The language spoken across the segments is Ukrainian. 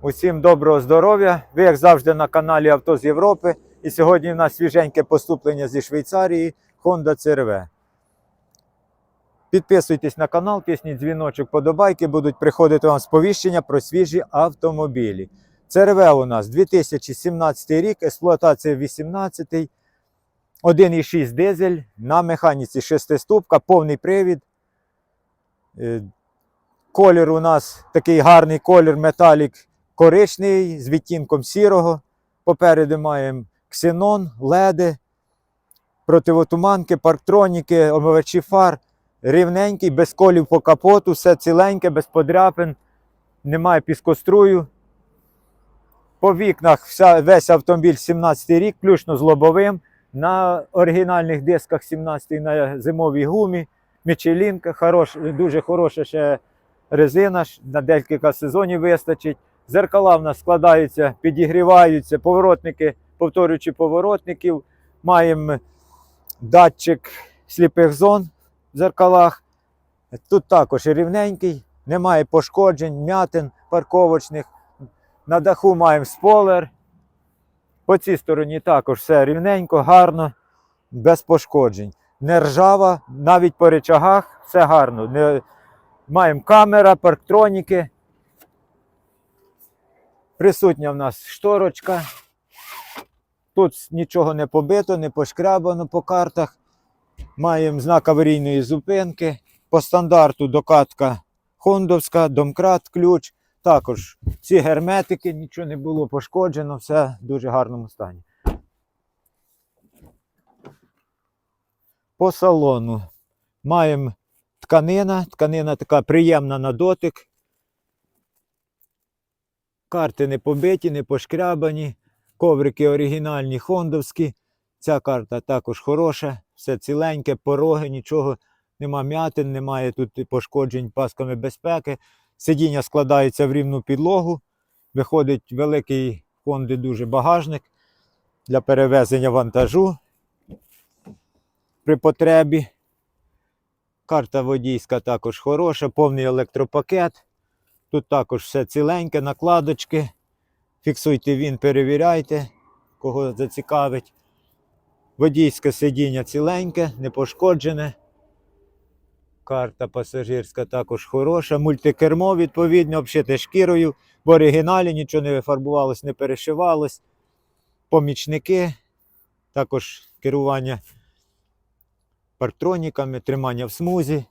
Усім доброго здоров'я. Ви, як завжди, на каналі Авто з Європи. І сьогодні в нас свіженьке поступлення зі Швейцарії Honda CRV. Підписуйтесь на канал, тисніть дзвіночок, подобайки, будуть приходити вам сповіщення про свіжі автомобілі. CRV у нас 2017 рік, експлуатація 18 1,6 дизель на механіці 6 ступка, повний привід. Е, Колір у нас такий гарний колір металік коричневий з відтінком сірого. Попереду маємо ксенон, леди, противотуманки, парктроніки, омивачі фар. Рівненький, без колів по капоту, все ціленьке, без подряпин, немає піскострую. По вікнах вся, весь автомобіль 17 рік, включно з лобовим. На оригінальних дисках 17 на зимовій гумі, Мічелінка, хорош, дуже хороша ще резина, на декілька сезонів вистачить. Зеркала в нас складаються, підігріваються, поворотники, повторюючи поворотників. Маємо датчик сліпих зон в зеркалах. Тут також рівненький, немає пошкоджень, м'ятин парковочних. На даху маємо спойлер. По цій стороні також все рівненько, гарно, без пошкоджень. Не ржава, навіть по речагах все гарно. Не... Маємо камера, парктроніки. Присутня в нас шторочка. Тут нічого не побито, не пошкрябано по картах. Маємо знак аварійної зупинки. По стандарту докатка хондовська, домкрат, ключ. Також ці герметики, нічого не було пошкоджено, все в дуже гарному стані. По салону маємо тканина, тканина така приємна на дотик. Карти не побиті, не пошкрябані, коврики оригінальні хондовські. Ця карта також хороша, все ціленьке, пороги, нічого нема м'ятин, немає тут пошкоджень пасками безпеки. Сидіння складається в рівну підлогу. Виходить великий Хонди дуже багажник для перевезення вантажу при потребі. Карта водійська також хороша, повний електропакет. Тут також все ціленьке, накладочки. Фіксуйте він, перевіряйте, кого зацікавить. Водійське сидіння ціленьке, не пошкоджене. Карта пасажирська також хороша. Мультикермо, відповідно, обшите шкірою. В оригіналі нічого не фарбувалось, не перешивалось. Помічники, також керування парктроніками, тримання в смузі.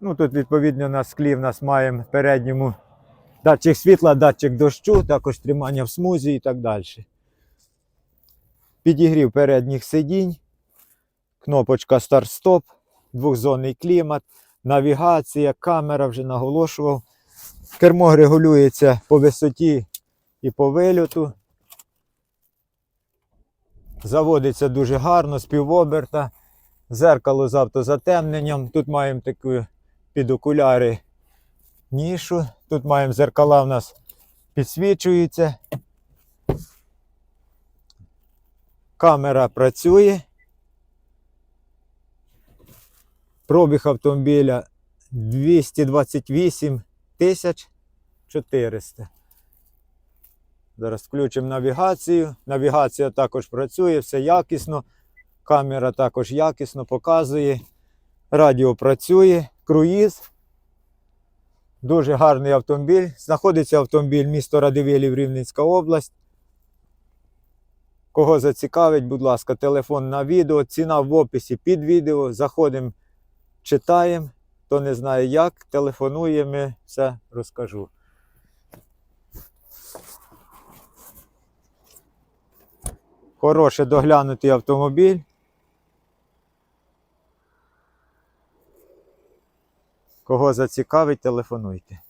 Ну, тут, відповідно, на склі в нас маємо в передньому датчик світла, датчик дощу, також тримання в смузі і так далі. Підігрів передніх сидінь, кнопочка старт-стоп, двохзонний клімат, навігація, камера вже наголошував. Кермо регулюється по висоті і по вильоту. Заводиться дуже гарно, з півоберта. Зеркало з автозатемненням. Тут маємо таку під окуляри нішу. Тут маємо зеркала у нас підсвічуються. Камера працює. Пробіг автомобіля 228 тисяч 400. Зараз включимо навігацію. Навігація також працює, все якісно. Камера також якісно показує. Радіо працює, круїз. Дуже гарний автомобіль. Знаходиться автомобіль місто Радивилів, Рівненська область. Кого зацікавить, будь ласка, телефон на відео, ціна в описі під відео. Заходимо, читаємо. Хто не знає як, телефонуємо, все розкажу. Хороший доглянутий автомобіль. Кого зацікавить, телефонуйте.